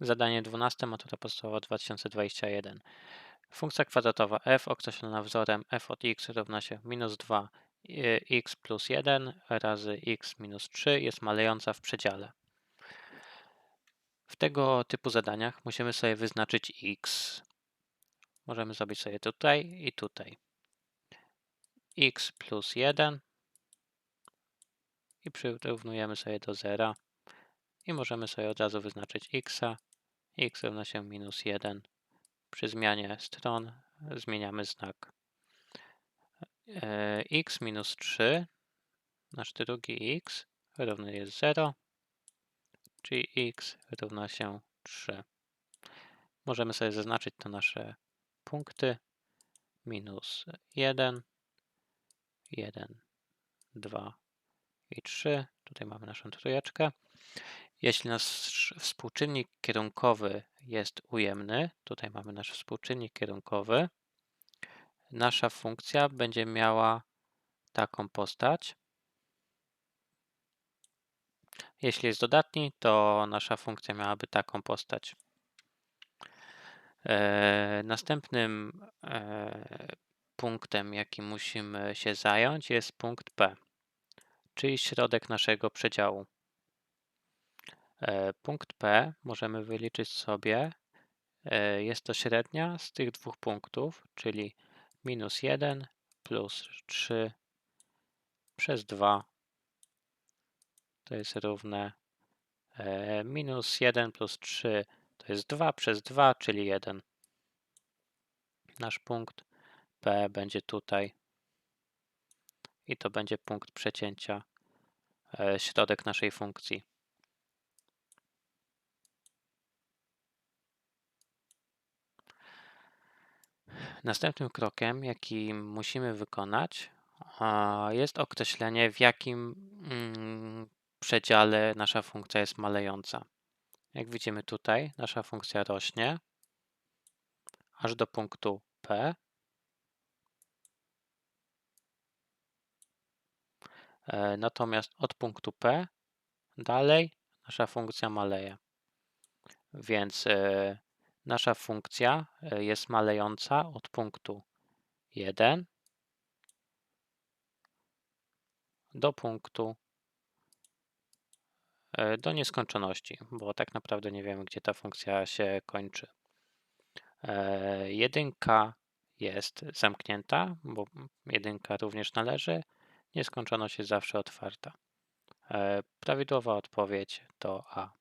Zadanie 12, matura podstawowa 2021. Funkcja kwadratowa f określona wzorem f od x równa się minus 2 y, x plus 1 razy x minus 3 jest malejąca w przedziale. W tego typu zadaniach musimy sobie wyznaczyć x. Możemy zrobić sobie tutaj i tutaj. x plus 1 i przyrównujemy sobie do zera i możemy sobie od razu wyznaczyć x, x równa się minus 1. Przy zmianie stron zmieniamy znak. E, x minus 3, nasz drugi x równy jest 0, czyli x równa się 3. Możemy sobie zaznaczyć to nasze punkty. Minus 1, 1, 2 i 3. Tutaj mamy naszą trójeczkę. Jeśli nasz współczynnik kierunkowy jest ujemny, tutaj mamy nasz współczynnik kierunkowy, nasza funkcja będzie miała taką postać. Jeśli jest dodatni, to nasza funkcja miałaby taką postać. E, następnym e, punktem, jaki musimy się zająć, jest punkt P, czyli środek naszego przedziału. E, punkt P możemy wyliczyć sobie. E, jest to średnia z tych dwóch punktów, czyli minus 1 plus 3 przez 2 to jest równe e, minus 1 plus 3 to jest 2 przez 2, czyli 1. Nasz punkt P będzie tutaj i to będzie punkt przecięcia, środek naszej funkcji. Następnym krokiem, jaki musimy wykonać, jest określenie, w jakim mm, przedziale nasza funkcja jest malejąca. Jak widzimy tutaj, nasza funkcja rośnie aż do punktu P. natomiast od punktu P dalej nasza funkcja maleje. Więc e, Nasza funkcja e, jest malejąca od punktu 1 do punktu e, do nieskończoności, bo tak naprawdę nie wiemy, gdzie ta funkcja się kończy. E, jedynka jest zamknięta, bo jedynka również należy. Nieskończoność jest zawsze otwarta. Prawidłowa odpowiedź to A.